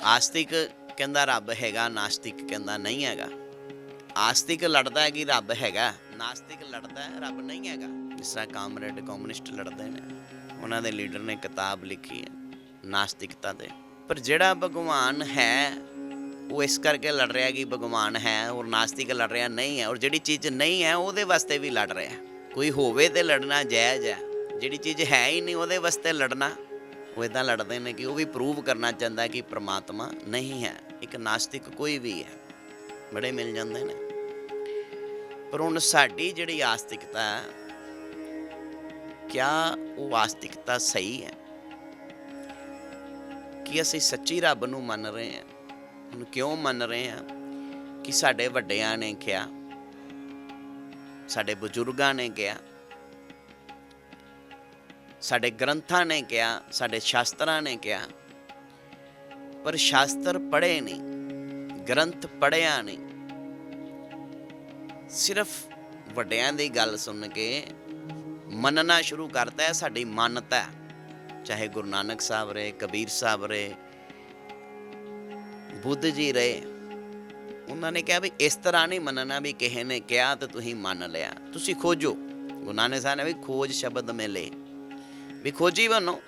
ਆਸਤਿਕ ਕਹਿੰਦਾ ਰੱਬ ਹੈਗਾ, ਨਾਸਤਿਕ ਕਹਿੰਦਾ ਨਹੀਂ ਹੈਗਾ। ਆਸਤਿਕ ਲੜਦਾ ਹੈ ਕਿ ਰੱਬ ਹੈਗਾ, ਨਾਸਤਿਕ ਲੜਦਾ ਹੈ, ਰੱਬ ਨਹੀਂ ਹੈਗਾ। ਜਿਸ ਤਰ੍ਹਾਂ ਕਾਮਰੇਡ ਕਮਿਊਨਿਸਟ ਲੜਦੇ ਨੇ, ਉਹਨਾਂ ਦੇ ਲੀਡਰ ਨੇ ਕਿਤਾਬ ਲਿਖੀ ਹੈ, ਨਾਸਤਿਕਤਾ ਤੇ। ਪਰ ਜਿਹੜਾ ਭਗਵਾਨ ਹੈ, ਉਹ ਇਸ ਕਰਕੇ ਲੜ ਰਿਹਾ ਕਿ ਭਗਵਾਨ ਹੈ ਔਰ ਨਾਸਤਿਕ ਲੜ ਰਿਹਾ ਨਹੀਂ ਹੈ, ਔਰ ਜਿਹੜੀ ਚੀਜ਼ ਨਹੀਂ ਹੈ, ਉਹਦੇ ਵਾਸਤੇ ਵੀ ਲੜ ਰਿਹਾ ਕੋਈ ਹੋਵੇ ਤੇ ਲੜਨਾ ਜਾਇਜ਼ ਹੈ, ਜਿਹੜੀ ਚੀਜ਼ ਹੈ ਹੀ ਨਹੀਂ, ਉਹਦੇ ਵਾਸਤੇ ਲੜਨਾ ਉਹ ਇਦਾਂ ਲੜਦੇ ਨੇ ਕਿ ਉਹ ਵੀ ਪ੍ਰੂਵ ਕਰਨਾ ਚਾਹੁੰਦਾ ਕਿ ਪ੍ਰਮਾਤਮਾ ਨਹੀਂ ਹੈ। ਇੱਕ ਨਾਸਤਿਕ ਕੋਈ ਵੀ ਹੈ। ਬੜੇ ਮਿਲ ਜਾਂਦੇ ਨੇ। ਪਰ ਹੁਣ ਸਾਡੀ ਜਿਹੜੀ ਆਸਤਿਕਤਾ ਹੈ, ਕਿਆ ਉਹ ਆਸਤਿਕਤਾ ਸਹੀ ਹੈ? ਕਿ ਅਸੀਂ ਸੱਚੀ ਰੱਬ ਨੂੰ ਮੰਨ ਰਹੇ ਹਾਂ? ਉਹਨੂੰ ਕਿਉਂ ਮੰਨ ਰਹੇ ਹਾਂ ਕਿ ਸਾਡੇ ਵੱਡਿਆਂ ਨੇ ਕਿਹਾ, ਸਾਡੇ ਬਜ਼ੁਰਗਾਂ ਨੇ ਕਿਹਾ ਸਾਡੇ ਗ੍ਰੰਥਾਂ ਨੇ ਕਿਹਾ, ਸਾਡੇ ਸ਼ਾਸਤਰਾਂ ਨੇ ਕਿਹਾ, ਪਰ ਸ਼ਾਸਤਰ ਪੜ੍ਹੇ ਨਹੀਂ, ਗ੍ਰੰਥ ਪੜ੍ਹਿਆ ਨਹੀਂ। ਸਿਰਫ ਵੱਡਿਆਂ ਦੀ ਗੱਲ ਸੁਣ ਕੇ ਮੰਨਣਾ ਸ਼ੁਰੂ ਕਰਤਾ ਹੈ, ਸਾਡੀ ਮਾਨਤਾ ਚਾਹੇ ਗੁਰੂ ਨਾਨਕ ਸਾਹਿਬ ਰਹੇ, ਕਬੀਰ ਸਾਹਿਬ ਰਹੇ, ਬੁੱਧ ਜੀ ਰਹੇ, ਉਹਨਾਂ ਨੇ ਕਿਹਾ ਵੀ ਇਸ ਤਰ੍ਹਾਂ ਨਹੀਂ ਮੰਨਣਾ ਵੀ ਕਿਸੇ ਨੇ ਕਿਹਾ ਤੇ ਤੁਸੀਂ ਮੰਨ ਲਿਆ। ਤੁਸੀਂ ਖੋਜੋ। ਗੁਰੂ ਨਾਨਕ ਸਾਹਿਬ ਨੇ ਵੀ ਖੋਜ ਸ਼ਬਦ ਮਿਲੇ। ਵੀ ਖੋਜੀ ਬਣੋ